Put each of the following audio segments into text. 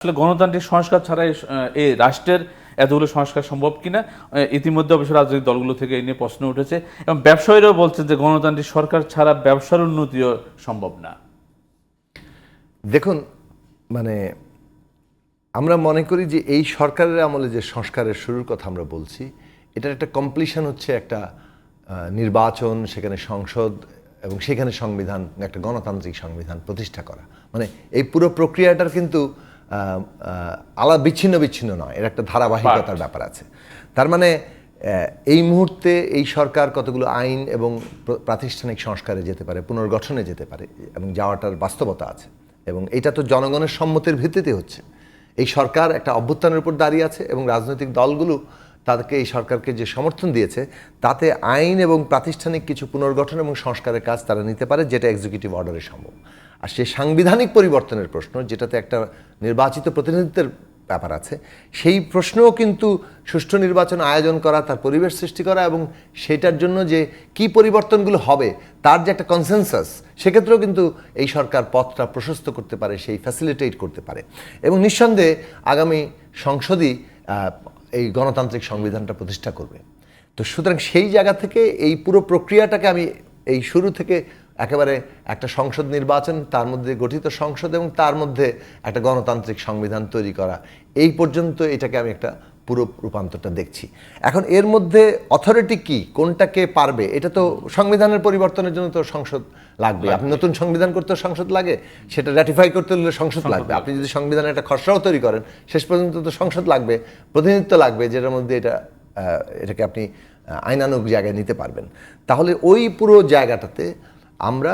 আসলে গণতান্ত্রিক সংস্কার আহ, এই রাষ্ট্রের এতগুলো সংস্কার সম্ভব কিনা? ইতিমধ্যে অবশ্য রাজনৈতিক দলগুলো থেকে এই নিয়ে প্রশ্ন উঠেছে এবং ব্যবসায়ীরাও বলছে যে গণতান্ত্রিক সরকার ছাড়া ব্যবসার উন্নতিও সম্ভব না। দেখুন মানে আমরা মনে করি যে এই সরকারের আমলে যে সংস্কারের শুরুর কথা আমরা বলছি এটার একটা কমপ্লিশন হচ্ছে একটা নির্বাচন সেখানে সংসদ এবং সেখানে সংবিধান একটা গণতান্ত্রিক সংবিধান প্রতিষ্ঠা করা। মানে এই পুরো প্রক্রিয়াটার কিন্তু আলাদা বিচ্ছিন্ন বিচ্ছিন্ন নয় এর একটা ধারাবাহিকতার ব্যাপার আছে। তার মানে এই মুহূর্তে এই সরকার কতগুলো আইন এবং প্রাতিষ্ঠানিক সংস্কারে যেতে পারে পুনর্গঠনে যেতে পারে এবং যাওয়াটার বাস্তবতা আছে এবং এটা তো জনগণের সম্মতির ভিত্তিতে হচ্ছে। এই সরকার একটা অভ্যুত্থানের উপর দাঁড়িয়ে আছে এবং রাজনৈতিক দলগুলো তাদেরকে এই সরকারকে যে সমর্থন দিয়েছে তাতে আইন এবং প্রাতিষ্ঠানিক কিছু পুনর্গঠন এবং সংস্কারের কাজ তারা নিতে পারে যেটা এক্সিকিউটিভ অর্ডারে সম্ভব। আর সে সাংবিধানিক পরিবর্তনের প্রশ্ন, যেটাতে একটা নির্বাচিত প্রতিনিধিত্বের ব্যাপার আছে, সেই প্রশ্নও কিন্তু সুষ্ঠু নির্বাচন আয়োজন করা, তার পরিবেশ সৃষ্টি করা এবং সেটার জন্য যে কি পরিবর্তনগুলো হবে, তার যে একটা কনসেনসাস সেক্ষেত্রেও কিন্তু এই সরকার পথটা প্রশস্ত করতে পারে, সেই ফ্যাসিলিটেট করতে পারে। এবং নিঃসন্দেহে আগামী সংসদই এই গণতান্ত্রিক সংবিধানটা প্রতিষ্ঠা করবে। তো সুতরাং সেই জায়গা থেকে এই পুরো প্রক্রিয়াটাকে আমি এই শুরু থেকে একেবারে একটা সংসদ নির্বাচন তার মধ্যে গঠিত সংসদ এবং তার মধ্যে একটা গণতান্ত্রিক সংবিধান তৈরি করা। এই পর্যন্ত এটাকে আমি একটা পুরো রূপান্তরটা দেখছি। এখন এর মধ্যে অথরিটি কি? কোনটাকে পারবে? এটা তো সংবিধানের পরিবর্তনের জন্য তো সংসদ লাগবে। আপনি নতুন সংবিধান করতে সংসদ লাগে সেটা র্যাটিফাই করতে হলে সংসদ লাগবে। আপনি যদি সংবিধানের একটা খসড়াও তৈরি করেন শেষ পর্যন্ত তো সংসদ লাগবে প্রতিনিধিত্ব লাগবে যেটার মধ্যে এটা এটাকে আপনি আহ, আইনানুগ জায়গায় নিতে পারবেন। তাহলে ওই পুরো জায়গাটাতে আমরা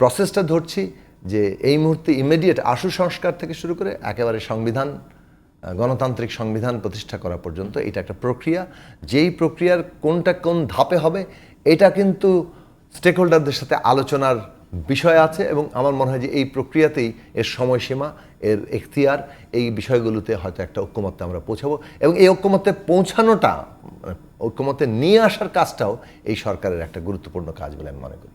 প্রসেসটা ধরছি যে এই মুহূর্তে ইমিডিয়েট আশু সংস্কার থেকে শুরু করে একেবারে সংবিধান গণতান্ত্রিক সংবিধান প্রতিষ্ঠা করা পর্যন্ত এটা একটা প্রক্রিয়া। যেই প্রক্রিয়ার কোনটা কোন ধাপে হবে, এটা কিন্তু স্টেক হোল্ডারদের সাথে আলোচনার বিষয় আছে এবং আমার মনে হয় যে এই প্রক্রিয়াতেই এর সময়সীমা, এর এখতিয়ার, এই বিষয়গুলোতে হয়তো একটা ঐক্যমত্যে আমরা পৌঁছাবো এবং এই ঐক্যমত্যে পৌঁছানোটা মানে ঐক্যমত্যে নিয়ে আসার কাজটাও এই সরকারের একটা গুরুত্বপূর্ণ কাজ বলে আমি মনে করি।